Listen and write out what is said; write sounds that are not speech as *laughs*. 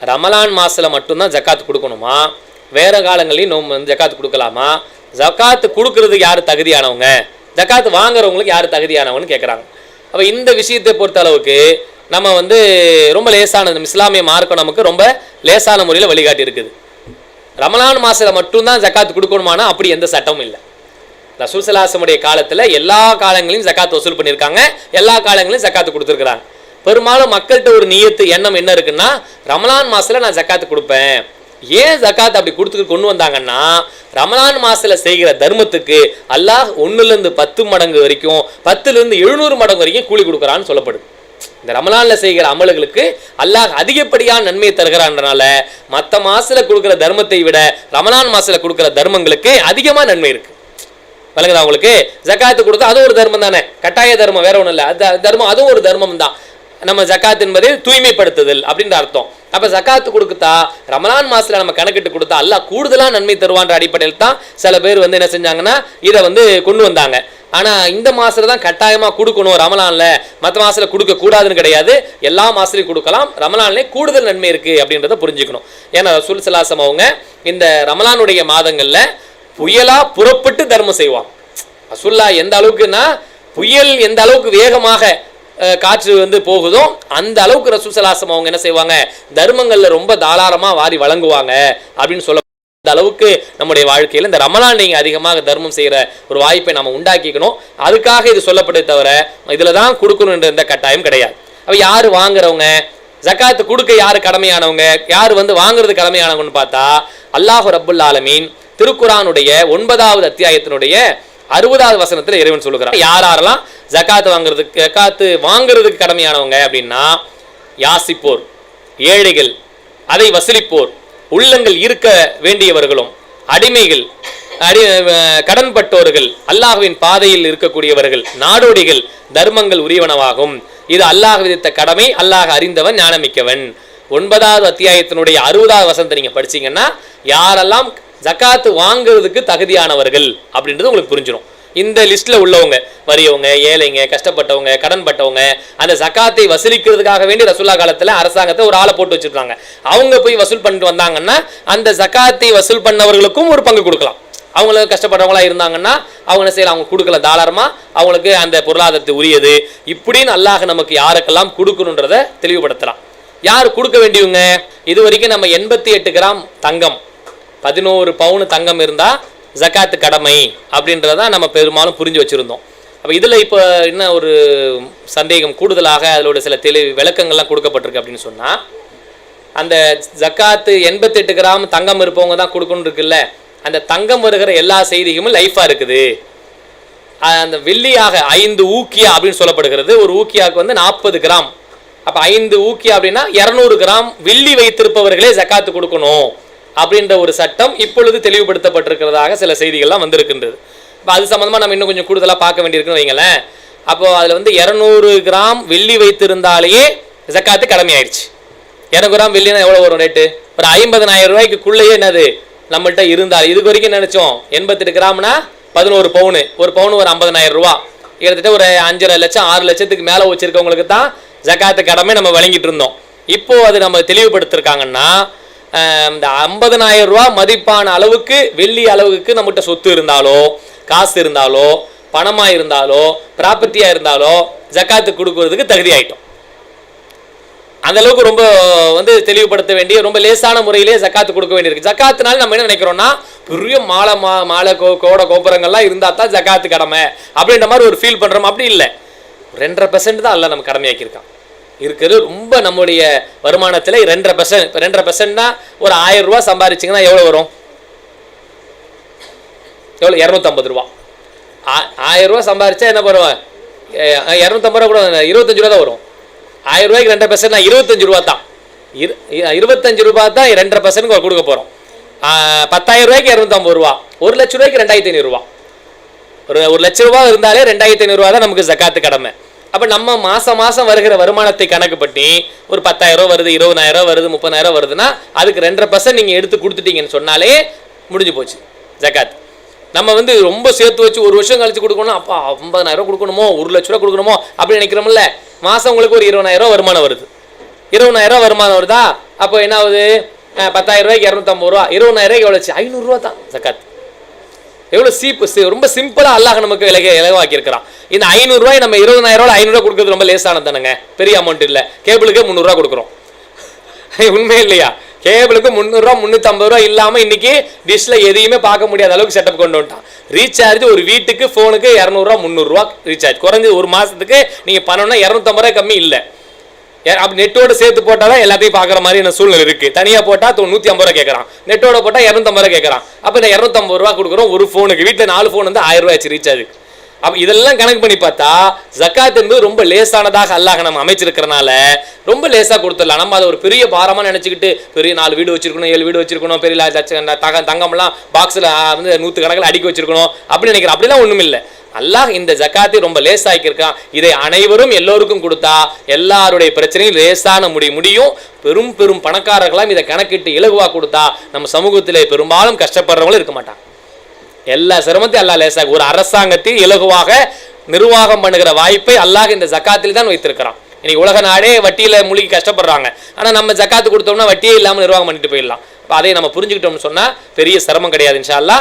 ரமலான் மாசத்துல மட்டும்தான் ஜக்காத் கொடுக்கணுமா? வேற காலங்களையும் நோம்பு வந்து ஜக்காத் கொடுக்கலாமா? ஜக்காத் கொடுக்கறதுக்கு யார் தகுதியானவங்க? ஜக்காத் வாங்குறவங்களுக்கு யார் தகுதியானவங்கன்னு கேட்குறாங்க அப்போ இந்த விஷயத்தை பொறுத்த அளவுக்கு நம்ம வந்து ரொம்ப லேசானது இஸ்லாமிய மார்க்கம் நமக்கு ரொம்ப லேசான முறையில் வழிகாட்டி இருக்குது. ரமலான் மாசத்துல மட்டும்தான் ஜக்காத் கொடுக்கணுமானா அப்படி எந்த சட்டமும் இல்லை. ரசூசலாசமுடைய காலத்தில் எல்லா காலங்களையும் ஜக்காத் வசூல் பண்ணியிருக்காங்க. எல்லா காலங்களையும் ஜக்காத்து கொடுத்துருக்குறாங்க. பெரும்பாலும் மக்கள்கிட்ட ஒரு நியத்து எண்ணம் என்ன இருக்குன்னா ரமலான் மாசத்துல நான் ஜக்காத்து கொடுப்பேன். ஏன் ஜக்காத் அப்படி கொடுத்து கொண்டு வந்தாங்கன்னா ரமலான் மாசத்துல செய்கிற தர்மத்துக்கு அல்லாஹ் ஒண்ணுல இருந்து பத்து மடங்கு வரைக்கும் பத்துல இருந்து எழுநூறு மடங்கு வரைக்கும் கூலி கொடுக்குறான்னு சொல்லப்படுது. இந்த ரமலான்ல செய்கிற அமல்களுக்கு அல்லாஹ் அதிகப்படியான நன்மையை தருகிறான்றனால மற்ற மாசத்துல கொடுக்குற தர்மத்தை விட ரமலான் மாசத்துல கொடுக்குற தர்மங்களுக்கு அதிகமா நன்மை இருக்கு. விளங்குதா உங்களுக்கு? ஜக்காத்து கொடுத்தா அது ஒரு தர்மம் தானே. கட்டாய தர்மம் வேற ஒன்றும் இல்லை. அது அது தர்மம் அதுவும் ஒரு தர்மம் தான் நம்ம ஜக்காத் என்பது தூய்மைப்படுத்துதல் அப்படின்ற அர்த்தம். அப்ப ஜக்காத்து கொடுத்தா ரமலான் மாசத்துல நம்ம கணக்கிட்டு கொடுத்தா அல்லாஹ் கூடுதலா நன்மை தருவான்ற அடிப்படையில் தான் சில பேர் வந்து என்ன செஞ்சாங்கன்னா இதை வந்து கொண்டு வந்தாங்க. ஆனா இந்த மாசத்துல தான் கட்டாயமா கொடுக்கணும் ரமலான்ல. மற்ற மாசத்துல கொடுக்க கூடாதுன்னு கிடையாது. எல்லா மாசத்துலையும் கொடுக்கலாம். ரமலான்லே கூடுதல் நன்மை இருக்கு அப்படின்றத புரிஞ்சுக்கணும். ஏன்னா ரசூல் சலாசம் அவங்க இந்த ரமலானுடைய மாதங்கள்ல புயலா புறப்பட்டு தர்மம் செய்வான் ரசூல்லா எந்த அளவுக்குன்னா புயல் எந்த அளவுக்கு வேகமாக காற்று வந்து போகுதோ அந்த அளவுக்கு ரசூசலாசம் அவங்க என்ன செய்வாங்க? தர்மங்களில் ரொம்ப தாராளமாக வாரி வழங்குவாங்க அப்படின்னு சொல்ல அந்த அளவுக்கு நம்முடைய வாழ்க்கையில் இந்த ரமலான் நீங்க அதிகமாக தர்மம் செய்கிற ஒரு வாய்ப்பை நம்ம உண்டாக்கிக்கணும். அதுக்காக இது சொல்லப்படுது தவிர இதில் தான் கொடுக்கணுன்ற எந்த கட்டாயம் கிடையாது. அப்போ யாரு வாங்குறவங்க? ஜக்காத்து கொடுக்க யாரு கடமையானவங்க? யார் வந்து வாங்குறது கடமையானவங்கன்னு பார்த்தா அல்லாஹு ரப்புல் ஆலமீன் திருக்குறானுடைய ஒன்பதாவது அத்தியாயத்தினுடைய அறுபதாவது வசனத்தில் இறைவன் சொல்லுகிறான். யார் யாரெல்லாம் ஜக்காத்து வாங்குறதுக்கு ஜக்காத்து வாங்குறதுக்கு கடமையானவங்க அப்படின்னா யாசிப்போர் ஏழைகள் அதை வசூலிப்போர் உள்ளங்கள் இருக்க வேண்டியவர்களும் அடிமைகள் அடி கடன்பட்டோர்கள் அல்லாஹுவின் பாதையில் இருக்கக்கூடியவர்கள் நாடோடிகள் தர்மங்கள் உரியவனவாகும். இது அல்லாஹ் விதித்த கடமை அல்லாஹ் அறிந்தவன் ஞானமிக்கவன். ஒன்பதாவது அத்தியாயத்தினுடைய அறுபதாவது வசனத்தை நீங்க படிச்சீங்கன்னா யாரெல்லாம் ஜக்காத்து வாங்குறதுக்கு தகுதியானவர்கள் அப்படின்றது உங்களுக்கு புரிஞ்சிடும் இந்த லிஸ்ட்ல உள்ளவங்க வறியவங்க ஏழைங்க கஷ்டப்பட்டவங்க கடன்பட்டவங்க அந்த சக்காத்தை வசூலிக்கிறதுக்காக வேண்டி ரசுல்லா காலத்துல அரசாங்கத்தை ஒரு ஆளை போட்டு வச்சிருக்காங்க. அவங்க போய் வசூல் பண்ணிட்டு வந்தாங்கன்னா அந்த சக்காத்தை வசூல் பண்ணவர்களுக்கும் ஒரு பங்கு கொடுக்கலாம். அவங்களுக்கு கஷ்டப்பட்டவங்களா இருந்தாங்கன்னா அவங்க என்ன செய்யலாம்? அவங்க கொடுக்கல தாராளமா அவங்களுக்கு அந்த பொருளாதாரத்தை உரியது. இப்படின்னு அல்லாஹ் நமக்கு யாருக்கெல்லாம் கொடுக்கணுன்றத தெளிவுபடுத்தலாம். யார் கொடுக்க வேண்டியவங்க? இது வரைக்கும் நம்ம எண்பத்தி எட்டு கிராம் தங்கம் பதினோரு பவுன் தங்கம் இருந்தா ஜக்காத்து கடமை அப்படின்றத நம்ம பெரும்பாலும் புரிஞ்சு வச்சுருந்தோம். அப்போ இதில் இப்போ என்ன ஒரு சந்தேகம் கூடுதலாக அதோட சில தெளி விளக்கங்கள்லாம் கொடுக்கப்பட்டிருக்கு அப்படின்னு சொன்னால் அந்த ஜக்காத்து எண்பத்தெட்டு கிராம் தங்கம் இருப்பவங்க தான் கொடுக்கணும் இருக்குல்ல அந்த தங்கம் வருகிற எல்லா செய்திகளும் லைஃபாக இருக்குது. அந்த வெள்ளியாக ஐந்து ஊக்கியா அப்படின்னு சொல்லப்படுகிறது. ஒரு ஊக்கியாவுக்கு வந்து நாற்பது கிராம். அப்போ ஐந்து ஊக்கியா அப்படின்னா இரநூறு கிராம் வெள்ளி வைத்திருப்பவர்களே ஜக்காத்து கொடுக்கணும். அப்படின்ற ஒரு சட்டம் இப்பொழுது தெளிவுபடுத்தப்பட்டிருக்கிறதாக சில செய்திகள்லாம் வந்திருக்கின்றது. இப்போ அது சம்மந்தமாக நம்ம இன்னும் கொஞ்சம் கூடுதலாக பார்க்க வேண்டியிருக்குன்னு வைங்களேன். அப்போ அதில் வந்து இரநூறு கிராம் வெள்ளி வைத்திருந்தாலேயே ஜக்காத்து கடமையாயிடுச்சு. இரநூறு கிராம் வெள்ளினா எவ்வளோ வரும் ரேட்டு ஒரு ஐம்பதனாயிரம் ரூபாய்க்குள்ளேயே என்னது? நம்மள்கிட்ட இருந்தால். இது வரைக்கும் நினைச்சோம்? எண்பத்தெட்டு கிராம்னா பதினோரு பவுனு. ஒரு பவுன் ஒரு ஐம்பதனாயிரம் ரூபா. கிட்டத்தட்ட ஒரு அஞ்சரை லட்சம் ஆறு லட்சத்துக்கு மேலே வச்சிருக்கவங்களுக்கு தான் ஜக்காத்து கடமை நம்ம வழங்கிட்டு இருந்தோம். இப்போ அது நம்ம தெளிவுபடுத்திருக்காங்கன்னா இந்த ஐம்பதனாயிரம் ரூபா மதிப்பான அளவுக்கு வெள்ளி அளவுக்கு நம்மகிட்ட சொத்து இருந்தாலோ காசு இருந்தாலோ பணமாக இருந்தாலோ ப்ராப்பர்ட்டியாக இருந்தாலோ ஜக்காத்து கொடுக்கறதுக்கு தகுதி ஆகிட்டோம் அந்த அளவுக்கு ரொம்ப வந்து தெளிவுபடுத்த வேண்டிய ரொம்ப லேசான முறையிலே ஜக்காத்து கொடுக்க வேண்டியிருக்கு. ஜக்காத்துனால நம்ம என்ன நினைக்கிறோம்னா பெரிய மாலை மா மாலை கோ கோட கோபுரங்கள்லாம் இருந்தால் தான் ஜக்காத்து கடமை அப்படின்ற மாதிரி ஒரு ஃபீல் பண்ணுறோம் அப்படி இல்லை. ரெண்டரை பெர்சன்ட் தான் அல்ல நம்ம கடமையாக்கியிருக்கான் இருக்கிறது. ரொம்ப நம்முடைய வருமானத்தில் ரெண்டரை பர்சன்ட் இப்போ ரெண்டரை பர்சன்ட்னா ஒரு ஆயிரம் ரூபா சம்பாதிச்சிங்கன்னா எவ்வளோ வரும்? எவ்வளோ இரநூத்தம்பது ரூபா. ஆ- ஆயிரம் ரூபா சம்பாரிச்சா என்ன பண்ணுவேன்? இரநூத்தம்பது ரூபா கூட இருபத்தஞ்சு ரூபா தான் வரும். ஆயிரம் ரூபாய்க்கு ரெண்டரை பர்சன்ட் இருபத்தஞ்சு ரூபா தான். இரு இருபத்தஞ்சு ரூபா தான் ரெண்டரை பர்சன்ட் கொடுக்க போகிறோம் பத்தாயிரம் ரூபாய்க்கு இரநூத்தம்பது ரூபா. ஒரு லட்ச ரூபாய்க்கு ரெண்டாயிரத்தி ஐநூறுரூவா ஒரு ஒரு லட்ச ரூபா இருந்தாலே ரெண்டாயிரத்தி ஐநூறுரூவா தான் நமக்கு ஜக்காத்து கடமை. அப்போ நம்ம மாதம் மாதம் வருகிற வருமானத்தை கணக்கு பண்ணி ஒரு பத்தாயிரம் ரூபா வருது இருபதாயிரம் வருது முப்பதாயிரம் வருதுன்னா அதுக்கு ரெண்டரை பர்சன்ட் நீங்கள் எடுத்து கொடுத்துட்டீங்கன்னு சொன்னாலே முடிஞ்சு போச்சு. ஜக்காத். நம்ம வந்து ரொம்ப சேர்த்து வச்சு ஒரு வருஷம் கழிச்சு கொடுக்கணும் அப்போ ஐம்பதாயிரம் ரூபா கொடுக்கணுமோ ஒரு லட்ச ரூபா கொடுக்கணுமோ அப்படின்னு நினைக்கிறோம்ல மாதம் உங்களுக்கு ஒரு இருபதாயிரம் வருமானம் வருது. இருபதாயிரம் வருமானம் வருதா? அப்போ என்ன ஆகுது? பத்தாயிரம் ரூபாய்க்கு இரநூத்தம்பது ரூபா இருபதாயிரம் ரூபாய்க்கு எவ்வளோ ஐநூறுரூவா தான் ஜக்காத். எவ்வளோ சீப்பு ரொம்ப சிம்பிளாக அல்லாஹ் நமக்கு இலக இலவாக்கி இருக்கிறான் இந்த ஐநூறுரூவாய் நம்ம இருபதாயிரம் ரூபாய் ஐநூறுரூவா கொடுக்குறது ரொம்ப லேசானது தானுங்க. பெரிய அமௌண்ட் இல்லை. கேபிளுக்கு முந்நூறுரூவா கொடுக்குறோம். *laughs* உண்மை இல்லையா? கேபிளுக்கு முந்நூறுரூவா முந்நூற்றம்பது ரூபா இல்லாமல் இன்னைக்கு டிஷ்ல எதையுமே பார்க்க முடியாத அளவுக்கு செட்டப் கொண்டு வந்துட்டான். ரீசார்ஜ் ஒரு வீட்டுக்கு ஃபோனுக்கு இரநூறுவா முந்நூறுரூவா ரீசார்ஜ் குறைஞ்சது ஒரு மாதத்துக்கு நீங்கள் பண்ணணும்னா இரநூத்தம்பது ரூபாய் கம்மி இல்லை. அப்படி நெட்டோட சேர்த்து போட்டால் தான் எல்லாத்தையும் பார்க்குற மாதிரியான சூழ்நிலை இருக்குது தனியாக போட்டால் நூற்றி ஐம்பது ரூபா கேட்குறான். நெட்டோட போட்டால் இரநூத்தம்பது ரூபா கேட்குறான். அப்போ இந்த இரநூத்தம்பது ரூபா கொடுக்குறோம் ஒரு ஃபோனுக்கு வீட்டில் நாலு ஃபோன் வந்து ஆயிரம் ரூபாய் ஆச்சு ரீசார்ஜ் அப்போ இதெல்லாம் கணக்கு பண்ணி பார்த்தா ஜக்காத் என்பது ரொம்ப லேசானதாக அல்லாஹ் நம்ம அமைச்சிருக்கிறனால ரொம்ப லேசாக கொடுத்துடலாம். நம்ம அதை ஒரு பெரிய பாரமாக நினச்சிக்கிட்டு பெரிய நாலு வீடு வச்சிருக்கணும் ஏழு வீடு வச்சிருக்கணும் பெரிய தங்கம்லாம் பாக்ஸில் வந்து நூற்று கணக்கில் அடுக்கி வச்சிருக்கணும். அப்படின்னு நினைக்கிறேன். அப்படிலாம் ஒன்றும் இல்லை அல்லாஹ் இந்த ஜக்காத்தை ரொம்ப லேசாக்கியிருக்கான். இதை அனைவரும் எல்லோருக்கும் கொடுத்தா எல்லாருடைய பிரச்சனையும் லேசான முடி முடியும். பெரும் பெரும் பணக்காரர்களாம் இதை கணக்கிட்டு இலகுவாக கொடுத்தா நம்ம சமூகத்திலே பெரும்பாலும் கஷ்டப்படுறவங்களும் இருக்க மாட்டாங்க. எல்லா சிரமத்தையும் அல்லாஹ் லேசாக ஒரு அரசாங்கத்தில் இலகுவாக நிர்வாகம் பண்ணுகிற வாய்ப்பை அல்லாஹ் இந்த ஜக்காத்தில் தான் வைத்திருக்கிறான். இன்னைக்கு உலக நாடே வட்டியில் மூழ்கி கஷ்டப்படுறாங்க. ஆனால் நம்ம ஜக்காத்து கொடுத்தோம்னா வட்டியே இல்லாமல் நிர்வாகம் பண்ணிட்டு போயிடலாம். அதை நம்ம புரிஞ்சுக்கிட்டோம்னு சொன்னால் பெரிய சிரமம் கிடையாது இன்ஷா அல்லாஹ்.